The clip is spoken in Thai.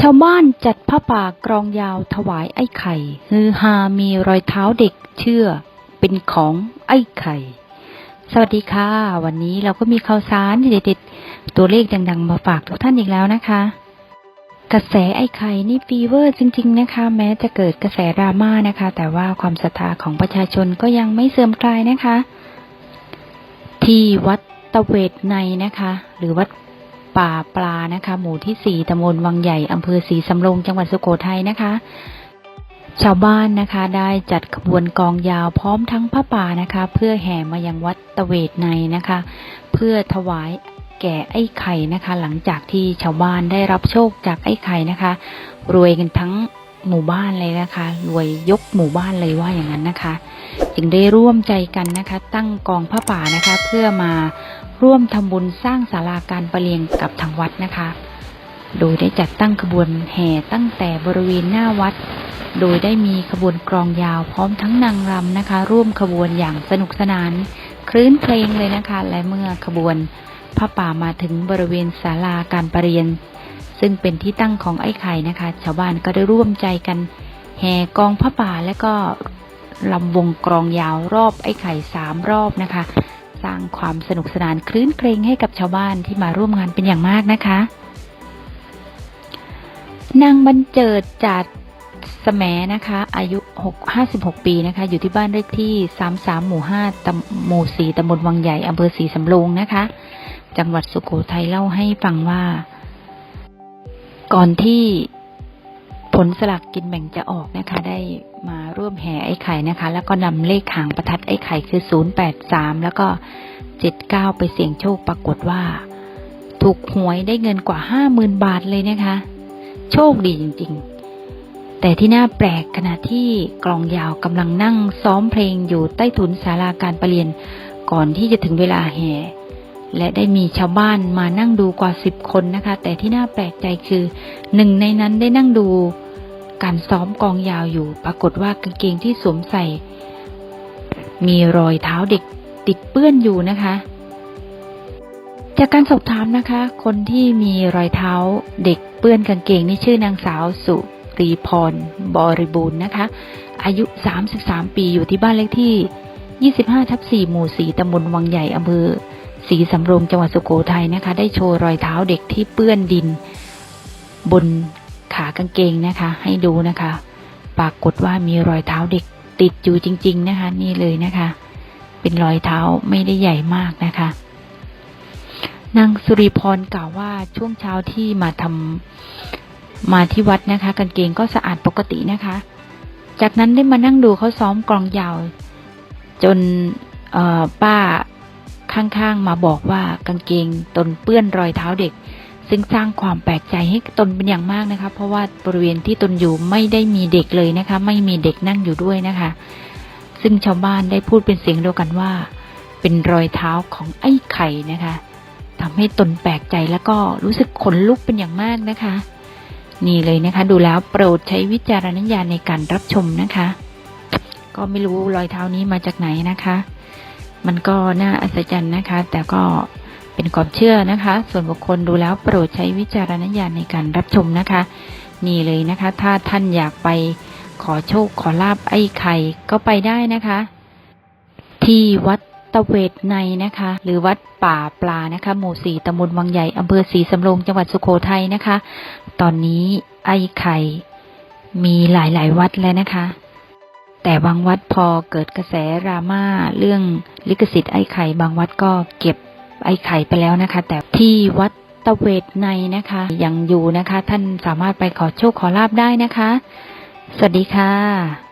ชาวบ้านจัดผ้าป่ากรองยาวถวายไอ้ไข่ ฮือฮามีรอยเท้าเด็กเชื่อ เป็นของไอ้ไข่ สวัสดีค่ะ วันนี้เราก็มีข่าวสารเด็ดๆตัวเลขดังๆ มาฝากทุกท่านอีกแล้วนะคะ กระแสไอ้ไข่นี่ฟีเวอร์จริง ๆ นะคะ แม้จะเกิดกระแสดราม่านะคะ แต่ว่าความศรัทธาของประชาชนก็ยังไม่เสื่อมคลายนะคะ ที่วัดตะเวทในนะคะ หรือวัด ป่าปลานะคะ หมู่ที่ 4ตำบลวังใหญ่อำเภอศรีสำโรงจังหวัดสุโขทัยนะคะ ชาวบ้านนะคะได้จัดขบวนกองยาวพร้อมทั้งผ้าป่านะคะ เพื่อแห่มายังวัดตะเวทในนะคะ เพื่อถวายแก่ไอ้ไข่นะคะ หลังจากที่ชาวบ้านได้รับโชคจากไอ้ไข่นะคะ รวยกันทั้ง หมู่บ้านเลยนะคะ รวยยกหมู่บ้านเลยว่าอย่างนั้นนะคะ จึงได้ร่วมใจกันนะคะ ตั้งกองผ้าป่านะคะ เพื่อมาร่วมทำบุญสร้างศาลาการประเรียนกับทางวัดนะคะ โดยได้จัดตั้งขบวนแห่ตั้งแต่บริเวณหน้าวัด โดยได้มีขบวนกรองยาวพร้อมทั้งนางรำนะคะ ร่วมขบวนอย่างสนุกสนาน คลื้นเพลงเลยนะคะ และเมื่อขบวนผ้าป่ามาถึงบริเวณศาลาการประเรียน ซึ่งเป็นที่ตั้งของไอ้ไข่นะคะ ชาวบ้านก็ได้ร่วมใจกัน แห่กองผ้าป่าและก็ลำวงกรองยาวรอบไอ้ไข่สามรอบนะคะ สร้างความสนุกสนานคลื้นเครงให้กับชาวบ้านที่มาร่วมงานเป็นอย่างมากนะคะ นางบรรเจิดจัดสแหมนะคะ อายุ6 56 ปีนะคะ อยู่ที่บ้านเลขที่ 33 หมู่ 5ตำหมู่ 4ตำบลวังใหญ่อำเภอศรีสำโรงนะคะ จังหวัดสุโขทัยเล่าให้ฟังว่า ก่อนที่ผลสลากกินแบ่งจะออกนะคะ ได้มาร่วมแห่ไอ้ไข่นะคะ แล้วก็นำเลขหางประทัดไอ้ไข่คือ 083 แล้วก็ 79 ไปเสี่ยงโชคปรากฏว่า ถูกหวยได้เงินกว่า 50,000 บาทเลยนะคะ โชคดีจริง ๆ แต่ที่น่าแปลกขณะที่กลองยาวกำลังนั่งซ้อมเพลงอยู่ใต้ถุนศาลาการประเรียน ก่อนที่จะถึงเวลาแห่ และได้มีชาวบ้านมานั่งดูกว่าสิบคนนะคะ แต่ที่น่าแปลกใจคือหนึ่งในนั้นได้นั่งดูการซ้อมกองยาวอยู่ ปรากฏว่ากางเกงที่สวมใส่ มีรอยเท้าเด็กติดเปื้อนอยู่นะคะ จากการสอบถามนะคะ คนที่มีรอยเท้าเด็กเปื้อนกางเกงนี่ชื่อนางสาวสุรีพรบริบูรณ์นะคะ อายุ 33 ปีอยู่ที่บ้านเลขที่ 25ทับ4หมู่ 4ตำบลวังใหญ่อำเภอ ศรีสำโรงจังหวัดสุโขทัยนะคะ ได้โชว์รอยเท้าเด็กที่เปื้อนดิน บนขากางเกงนะคะ ให้ดูนะคะ ปรากฏว่ามีรอยเท้าเด็กติดอยู่จริง ๆ นะคะ นี่เลยนะคะ เป็นรอยเท้าไม่ได้ใหญ่มากนะคะนางสุริพรกล่าวว่าช่วงเช้าที่มาทำมาที่วัดนะคะกางเกงก็สะอาดปกตินะคะ จากนั้นได้มานั่งดูเขาซ้อมกลองยาว จนป้า ข้างๆ มาบอกว่ากางเกงตนเปื้อนรอยเท้าเด็ก ซึ่งสร้างความแปลกใจให้ตนเป็นอย่างมากนะคะ เพราะว่าบริเวณที่ตนอยู่ไม่ได้มีเด็กเลยนะคะ ไม่มีเด็กนั่งอยู่ด้วยนะคะ ซึ่งชาวบ้านได้พูดเป็นเสียงเดียวกันว่า เป็นรอยเท้าของไอ้ไข่นะคะทำให้ตนแปลกใจแล้วก็รู้สึกขนลุกเป็นอย่างมากนะคะ นี่เลยนะคะ ดูแล้วโปรดใช้วิจารณญาณในการรับชมนะคะ ก็ไม่รู้รอยเท้านี้มาจากไหนนะคะ มันก็น่าอัศจรรย์นะคะ แต่ก็เป็นความเชื่อนะคะ ส่วนบุคคลดูแล้วโปรดใช้วิจารณญาณในการรับชมนะคะ นี่เลยนะคะ ถ้าท่านอยากไปขอโชคขอลาบไอ้ไข่ก็ไปได้นะคะ ที่วัดตะเวทในนะคะ หรือวัดป่าปลานะคะหมู่สี่ตำบลวังใหญ่อำเภอศรีสำโรงจังหวัดสุโขทัยนะคะ ตอนนี้ไอ้ไข่มีหลายๆ วัดแล้วนะคะ แต่บางวัดพอเกิดกระแสราม่าเรื่องลิขสิทธิ์ไอ้ไข่ บางวัดก็เก็บไอ้ไข่ไปแล้วนะคะ แต่ที่วัดตะเวทในนะคะยังอยู่นะคะ ท่านสามารถไปขอโชคขอลาบได้นะคะ สวัสดีค่ะ